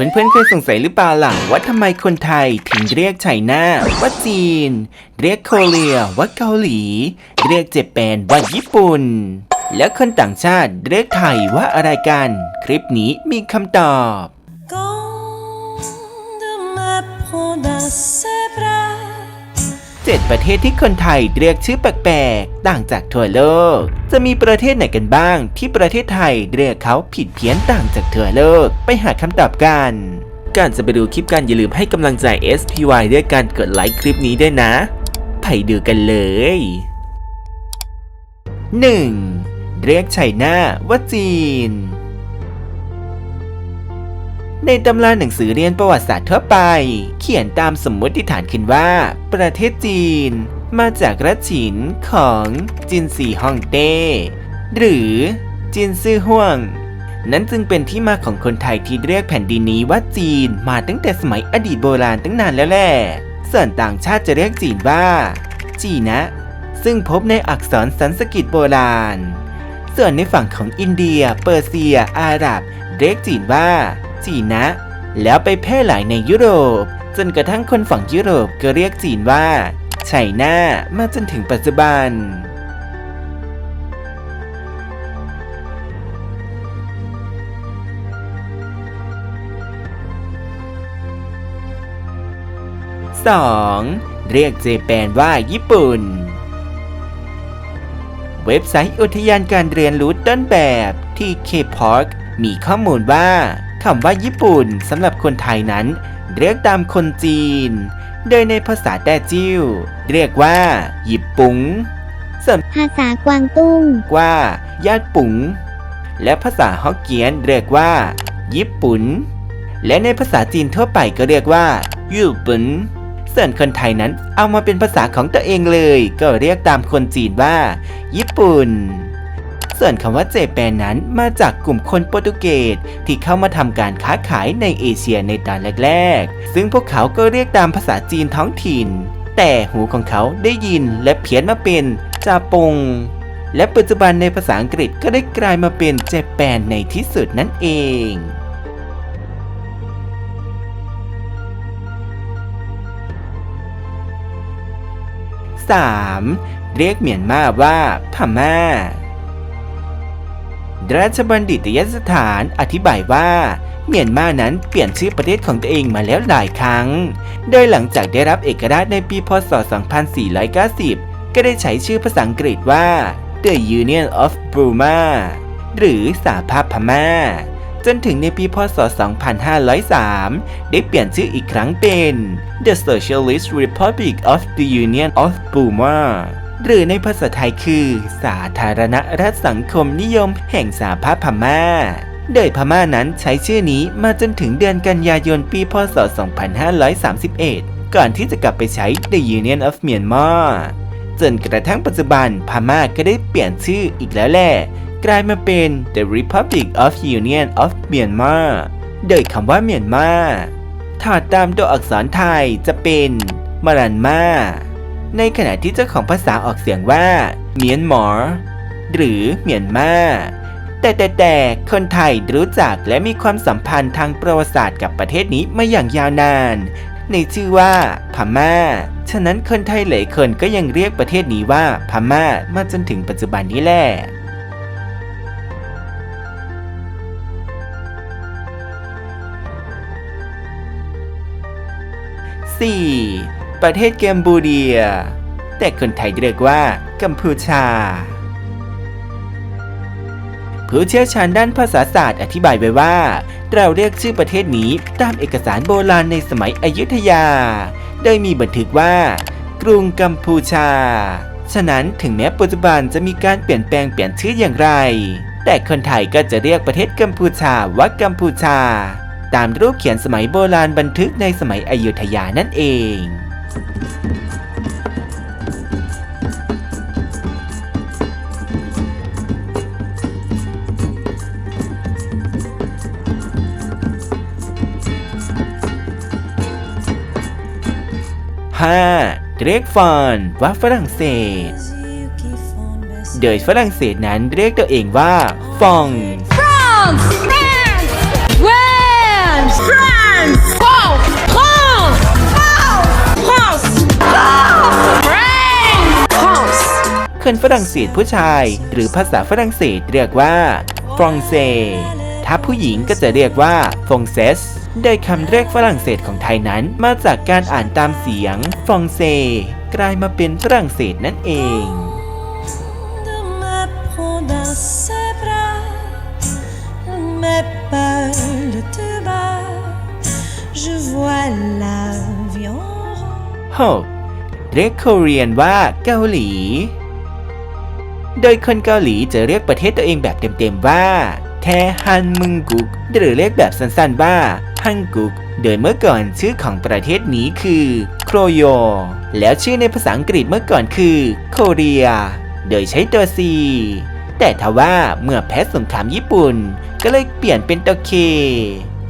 เพื่อนๆเคยสงสัยหรือเปล่าหลังว่าทำไมคนไทยถึงเรียกไชน่าว่าจีน เรียกโคเรียว่าเกาหลี เรียกเจแปนว่าญี่ปุ่น แล้วคนต่างชาติเรียกไทยว่าอะไรกัน คลิปนี้มีคำตอบ Quand de ma 7 ประเทศที่คนไทยเรียกชื่อแปลกๆ ต่างจากทั่วโลก จะมีประเทศไหนกันบ้าง ที่ประเทศไทยเรียกเขาผิดเพี้ยนต่างจากทั่วโลก ไปหาคำตอบกันการจะไปดูคลิปกันอย่าลืมให้กำลังใจ SPY ด้วยการกดไลค์คลิปนี้ด้วยนะ ไปดูกันเลย 1. เรียกไชน่าว่าจีน ในตำราหนังสือเรียนประวัติศาสตร์ทั่วไป เขียนตามสมมติฐานขึ้นว่า ประเทศจีน มาจากรัชฉินของจินซีฮ่องเต้ หรือจินซื่อห่วง นั้นจึงเป็นที่มาของคนไทยที่เรียกแผ่นดินนี้ว่าจีนมาตั้งแต่สมัยอดีตโบราณตั้งนานแล้วแหละส่วนต่างชาติจะเรียกจีนว่า จีนะ ซึ่งพบในอักษรสันสกฤตโบราณ ส่วนในฝั่งของอินเดีย เปอร์เซีย อาหรับ เรียกจีนว่า จีนะ แล้วไปแพร่หลายในยุโรป จนกระทั่งคนฝั่งยุโรปก็เรียกจีนว่าไชน่ามาจนถึงปัจจุบัน 2. เรียกเจแปนว่าญี่ปุ่น เว็บไซต์อุทยานการเรียนรู้ต้นแบบที่ K-Park มีข้อมูลว่า คำว่าญี่ปุ่นสำหรับคนไทยนั้น เรียกตามคนจีน โดยในภาษาแต้จิ้วเรียกว่าญี่ปุ่งส่วนภาษากวางตุ้งว่าญาติปุ๋ง และภาษาฮอกเกี้ยนเรียกว่า ญี่ปุ่น และในภาษาจีนทั่วไปก็เรียกว่าญี่ปุ่นส่วนคนไทยนั้นเอามาเป็นภาษาของตัวเองเลย ก็เรียกตามคนจีนว่า ญี่ปุ่น ส่วนคำว่าเจแปนนั้นมาจากกลุ่มคนโปรตุเกสที่เข้ามาทำการค้าขายในเอเชียในตอนแรกๆ ซึ่งพวกเขาก็เรียกตามภาษาจีนท้องถิ่น แต่หูของเขาได้ยินและเพี้ยนมาเป็นจาปง และปัจจุบันในภาษาอังกฤษก็ได้กลายมาเป็นเจแปนในที่สุดนั่นเอง 3. เรียกเมียนมาว่าพม่า ราชบัณฑิตยสถานอธิบายว่าเมียนมานั้นเปลี่ยนชื่อประเทศของตัวเองมาแล้วหลายครั้ง โดยหลังจากได้รับเอกราชในปีพศ 2490 ก็ได้ใช้ชื่อภาษาอังกฤษว่า The Union of Burma หรือสหภาพพม่า จนถึงในปีพศ 2503 ได้เปลี่ยนชื่ออีกครั้งเป็น The Socialist Republic of the Union of Burma หรือในภาษาไทยคือ สาธารณรัฐสังคมนิยมแห่งสหภาพพม่า โดยพม่านั้นใช้ชื่อนี้มาจนถึงเดือนกันยายนปีพศ 2531 ก่อนที่จะกลับไปใช้ The Union of Myanmar จนกระทั่งปัจจุบันพม่าก็ได้เปลี่ยนชื่ออีกแล้วแหละกลายมาเป็น The Republic of Union of Myanmar โดยคำว่าเมียนมาถอดตามตัวอักษรไทยจะเป็นมรันมา ในขณะที่เจ้าของภาษาออกเสียงว่าเมียนมอร์หรือเมียนมาแต่แต่แต่คนไทยรู้จักและมีความสัมพันธ์ทางประวัติศาสตร์กับประเทศนี้มาอย่างยาวนาน ในชื่อว่าพม่า ฉะนั้นคนไทยหลายคนก็ยังเรียกประเทศนี้ว่าพม่ามาจนถึงปัจจุบันนี้แหละ 4. ประเทศแกมบูเดีย แต่คนไทยเรียกว่ากัมพูชา ผู้เชี่ยวชาญด้านภาษาศาสตร์อธิบายไว้ว่า เราเรียกชื่อประเทศนี้ตามเอกสารโบราณในสมัยอยุธยา โดยมีบันทึกว่า กรุงกัมพูชา ฉะนั้นถึงแม้ปัจจุบันจะมีการเปลี่ยนแปลงเปลี่ยนชื่ออย่างไร แต่คนไทยก็จะเรียกประเทศกัมพูชาว่ากัมพูชาตามรูปเขียนสมัยโบราณบันทึกในสมัยอยุธยานั่นเอง 5เดรกฟอนว่าฝรั่งเศส โดยฝรั่งเศสนั้นเรียกตัวเองว่าฟอง France คนฝรั่งเศสผู้ชายหรือภาษาฝรั่งเศสเรียกว่าฟรองเซถ้าผู้หญิงก็จะเรียกว่าฟงเซส โดยคำเรียกฝรั่งเศสของไทยนั้น มาจากการอ่านตามเสียงฟรองเซ กลายมาเป็นฝรั่งเศสนั่นเอง de me prendre dans ses bras, mes peurs te bas, je vois l'avion. 6. เรียกโคเรียนว่าเกาหลี โดยคนเกาหลีจะเรียกประเทศตัวเองแบบเต็มๆว่า แทฮันมึงกุก หรือเรียกแบบสั้นๆว่า ฮังกุก โดยเมื่อก่อนชื่อของประเทศนี้คือโครโย แล้วชื่อในภาษาอังกฤษเมื่อก่อนคือโคเรีย โดยใช้ตัว C แต่ทว่าเมื่อแพ้สงครามญี่ปุ่น ก็เลยเปลี่ยนเป็นตัว K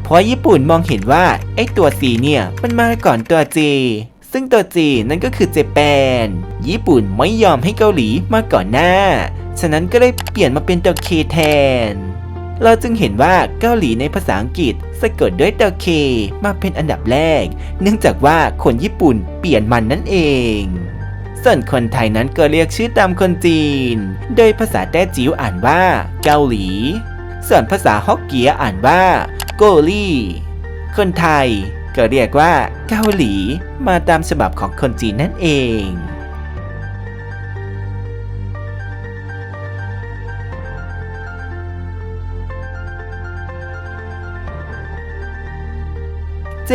เพราะญี่ปุ่นมองเห็นว่าไอ้ตัว C เนี่ยมันมาก่อนตัว J ซึ่งตัว J นั่นก็คือเจแปน ญี่ปุ่นไม่ยอมให้เกาหลีมาก่อนหน้า ฉะนั้นก็เลยเปลี่ยนมาเป็นตัว K แทน เราจึงเห็นว่าเกาหลีในภาษาอังกฤษสะกดด้วยตัว K มาเป็นอันดับแรก เนื่องจากว่าคนญี่ปุ่นเปลี่ยนมันนั่นเอง ส่วนคนไทยนั้นก็เรียกชื่อตามคนจีน โดยภาษาแต้จิ๋วอ่านว่าเกาหลี ส่วนภาษาฮอกเกียอ่านว่าโกลี่คนไทยก็เรียกว่าเกาหลีมาตามฉบับของคนจีนนั่นเอง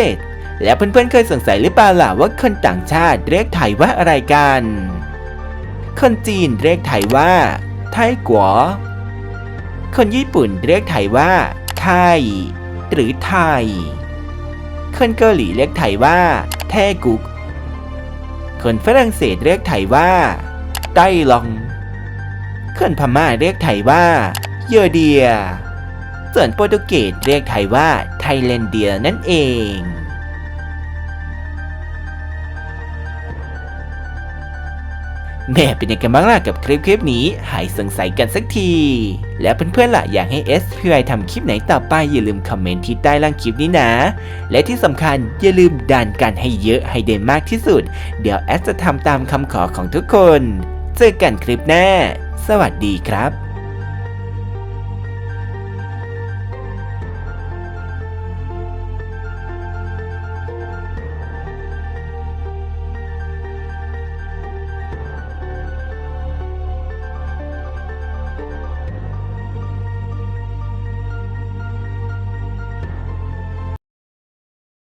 7. แล้วเพื่อนๆเคยสงสัยหรือเปล่าล่ะว่าคนต่างชาติเรียกไทยว่าอะไรกัน คนจีนเรียกไทยว่า ไทยกัว คนญี่ปุ่นเรียกไทยว่า ไทย หรือไทย คนเกาหลีเรียกไทยว่า แทกุก คนฝรั่งเศสเรียกไทยว่า ไต้ลอง คนพม่าเรียกไทยว่า เยอเดีย ส่วนโปรตุเกสเรียกไทยว่า ไทแลนเดียนั่นเองแม่เป็นยังไงบ้างล่ะกับคลิปคลิปนี้ หายสงสัยกันสักที แล้วเพื่อนๆล่ะอยากให้ SPI ทำคลิปไหนต่อไป อย่าลืมคอมเมนต์ที่ใต้ล่างคลิปนี้นะ และที่สำคัญอย่าลืมดันกันให้เยอะให้ได้มากที่สุด เดี๋ยวแอดจะทำตามคำขอของทุกคน เจอกันคลิปหน้า สวัสดีครับ